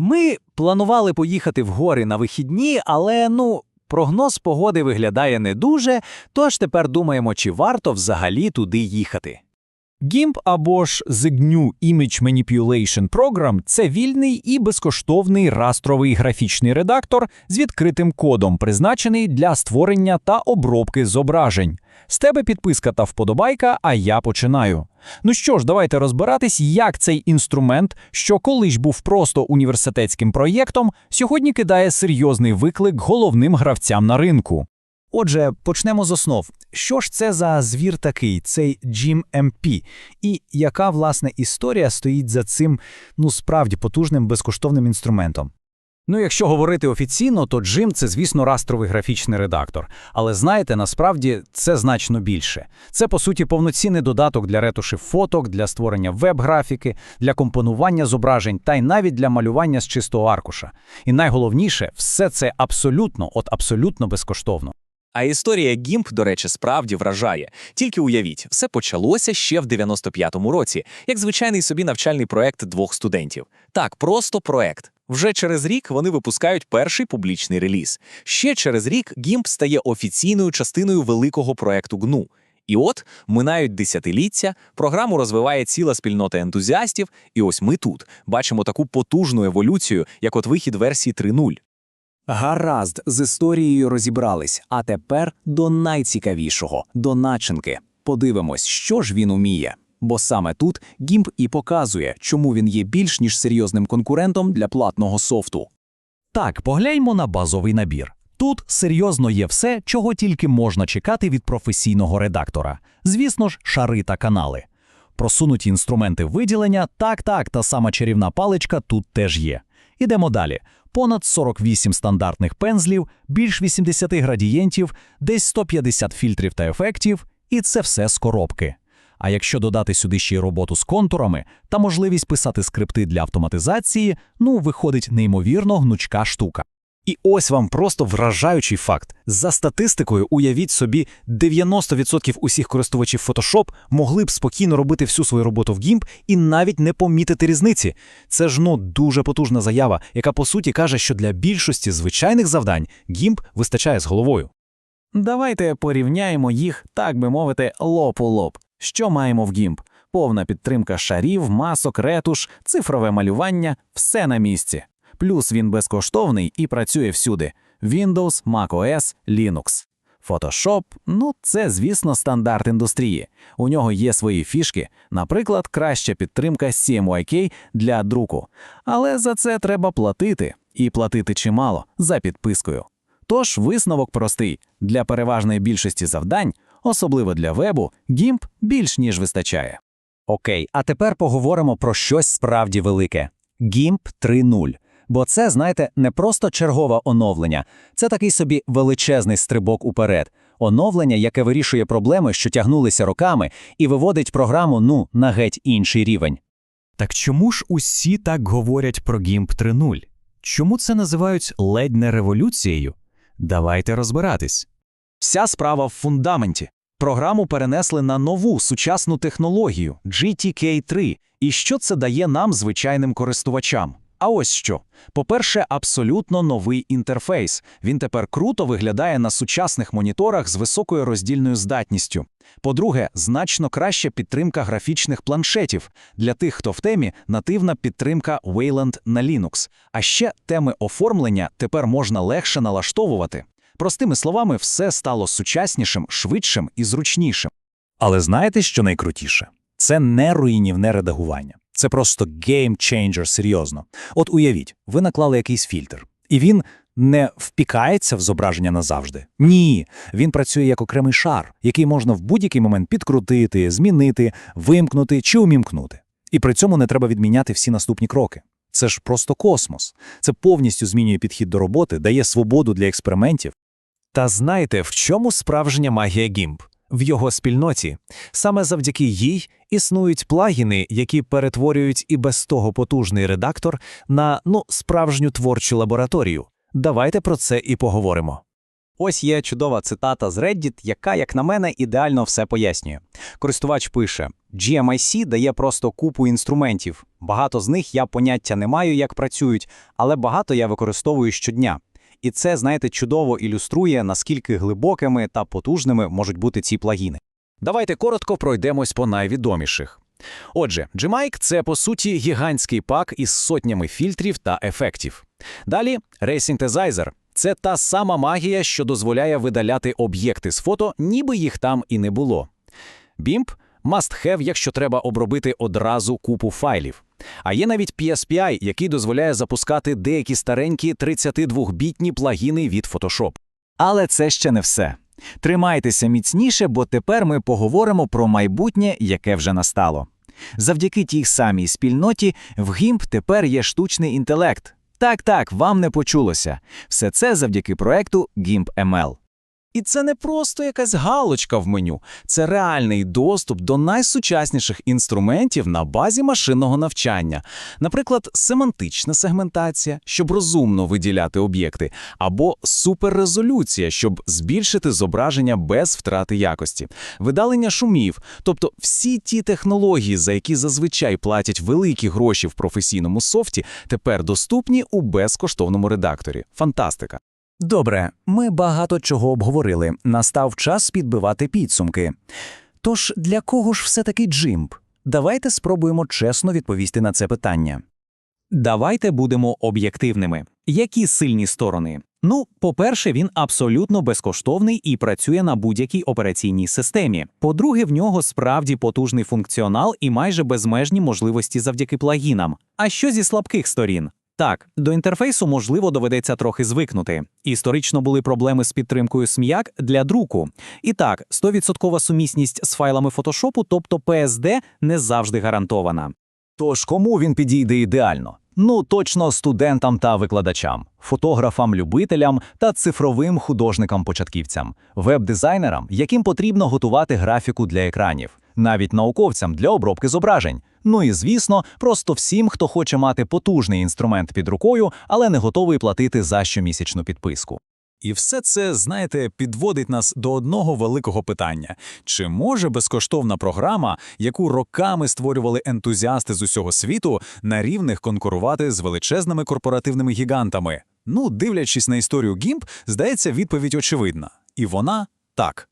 Ми планували поїхати в гори на вихідні, але ну, прогноз погоди виглядає не дуже, тож тепер думаємо, чи варто взагалі туди їхати. GIMP або ж The GNU Image Manipulation Program – це вільний і безкоштовний растровий графічний редактор з відкритим кодом, призначений для створення та обробки зображень. З тебе підписка та вподобайка, а я починаю. Ну що ж, давайте розбиратись, як цей інструмент, що колись був просто університетським проєктом, сьогодні кидає серйозний виклик головним гравцям на ринку. Отже, почнемо з основ. Що ж це за звір такий, цей GMMP? І яка, власне, історія стоїть за цим, ну, справді потужним безкоштовним інструментом? Ну, якщо говорити офіційно, то Джим це, звісно, растровий графічний редактор. Але знаєте, насправді це значно більше. Це, по суті, повноцінний додаток для ретушів фоток, для створення веб-графіки, для компонування зображень та й навіть для малювання з чистого аркуша. І найголовніше, все це абсолютно, от абсолютно безкоштовно. А історія GIMP, до речі, справді вражає. Тільки уявіть, все почалося ще в 95-му році, як звичайний собі навчальний проект двох студентів. Так, просто проект. Вже через рік вони випускають перший публічний реліз. Ще через рік GIMP стає офіційною частиною великого проекту GNU. І от минають десятиліття, програму розвиває ціла спільнота ентузіастів, і ось ми тут бачимо таку потужну еволюцію, як от вихід версії 3.0. Гаразд, з історією розібрались, а тепер до найцікавішого, до начинки. Подивимось, що ж він уміє. Бо саме тут GIMP і показує, чому він є більш ніж серйозним конкурентом для платного софту. Так, погляньмо на базовий набір. Тут серйозно є все, чого тільки можна чекати від професійного редактора. Звісно ж, шари та канали. Просунуті інструменти виділення, так-так, та сама чарівна паличка тут теж є. Ідемо далі. Понад 48 стандартних пензлів, більш 80 градієнтів, десь 150 фільтрів та ефектів, і це все з коробки. А якщо додати сюди ще й роботу з контурами та можливість писати скрипти для автоматизації, ну, виходить неймовірно гнучка штука. І ось вам просто вражаючий факт. За статистикою, уявіть собі, 90% усіх користувачів Photoshop могли б спокійно робити всю свою роботу в GIMP і навіть не помітити різниці. Це ж ну дуже потужна заява, яка по суті каже, що для більшості звичайних завдань GIMP вистачає з головою. Давайте порівняємо їх, так би мовити, лоб у лоб. Що маємо в GIMP? Повна підтримка шарів, масок, ретуш, цифрове малювання все на місці. Плюс він безкоштовний і працює всюди: Windows, macOS, Linux. Photoshop – ну це, звісно, стандарт індустрії. У нього є свої фішки, наприклад, краща підтримка CMYK для друку. Але за це треба платити, і платити чимало за підпискою. Тож висновок простий: для переважної більшості завдань, особливо для вебу, GIMP більш ніж вистачає. Окей, а тепер поговоримо про щось справді велике: GIMP 3.0. Бо це, знаєте, не просто чергове оновлення, це такий собі величезний стрибок уперед. Оновлення, яке вирішує проблеми, що тягнулися роками, і виводить програму ну на геть інший рівень. Так чому ж усі так говорять про GIMP 3.0? Чому це називають ледь не революцією? Давайте розбиратись. Вся справа в фундаменті. Програму перенесли на нову сучасну технологію GTK3. І що це дає нам, звичайним користувачам? А ось що. По-перше, абсолютно новий інтерфейс. Він тепер круто виглядає на сучасних моніторах з високою роздільною здатністю. По-друге, значно краща підтримка графічних планшетів. Для тих, хто в темі, нативна підтримка Wayland на Linux. А ще теми оформлення тепер можна легше налаштовувати. Простими словами, все стало сучаснішим, швидшим і зручнішим. Але знаєте, що найкрутіше? Це не руйнівне редагування. Це просто гейм-чейнджер серйозно. От уявіть, ви наклали якийсь фільтр, і він не впікається в зображення назавжди. Ні, він працює як окремий шар, який можна в будь-який момент підкрутити, змінити, вимкнути чи умімкнути. І при цьому не треба відміняти всі наступні кроки. Це ж просто космос. Це повністю змінює підхід до роботи, дає свободу для експериментів. Та знаєте, в чому справжня магія GIMP? В його спільноті. Саме завдяки їй існують плагіни, які перетворюють і без того потужний редактор на ну, справжню творчу лабораторію. Давайте про це і поговоримо. Ось є чудова цитата з Reddit, яка, як на мене, ідеально все пояснює. Користувач пише: GMIC дає просто купу інструментів. Багато з них я поняття не маю, як працюють, але багато я використовую щодня. І це, знаєте, чудово ілюструє, наскільки глибокими та потужними можуть бути ці плагіни. Давайте коротко пройдемось по найвідоміших. Отже, Gmic – це, по суті, гігантський пак із сотнями фільтрів та ефектів. Далі Racing – це та сама магія, що дозволяє видаляти об'єкти з фото, ніби їх там і не було. BIMP – must-have, якщо треба обробити одразу купу файлів. А є навіть PSPI, який дозволяє запускати деякі старенькі 32-бітні плагіни від Photoshop. Але це ще не все. Тримайтеся міцніше, бо тепер ми поговоримо про майбутнє, яке вже настало. Завдяки тій самій спільноті в GIMP тепер є штучний інтелект. Так-так, вам не почулося. Все це завдяки проекту GIMP ML. І це не просто якась галочка в меню, це реальний доступ до найсучасніших інструментів на базі машинного навчання. Наприклад, семантична сегментація, щоб розумно виділяти об'єкти, або суперрезолюція, щоб збільшити зображення без втрати якості, видалення шумів, тобто всі ті технології, за які зазвичай платять великі гроші в професійному софті, тепер доступні у безкоштовному редакторі. Фантастика! Добре, ми багато чого обговорили. Настав час підбивати підсумки. Тож для кого ж все-таки GIMP? Давайте спробуємо чесно відповісти на це питання. Давайте будемо об'єктивними. Які сильні сторони? Ну, по-перше, він абсолютно безкоштовний і працює на будь-якій операційній системі. По-друге, в нього справді потужний функціонал і майже безмежні можливості завдяки плагінам. А що зі слабких сторін? Так, до інтерфейсу можливо доведеться трохи звикнути. Історично були проблеми з підтримкою см'як для друку. І так, 100% сумісність з файлами фотошопу, тобто PSD, не завжди гарантована. Тож кому він підійде ідеально? Ну, точно студентам та викладачам, фотографам-любителям та цифровим художникам-початківцям, веб-дизайнерам, яким потрібно готувати графіку для екранів, навіть науковцям для обробки зображень. Ну і звісно, просто всім, хто хоче мати потужний інструмент під рукою, але не готовий платити за щомісячну підписку. І все це, знаєте, підводить нас до одного великого питання: чи може безкоштовна програма, яку роками створювали ентузіасти з усього світу, на рівних конкурувати з величезними корпоративними гігантами? Ну, дивлячись на історію GIMP, здається, відповідь очевидна. І вона так.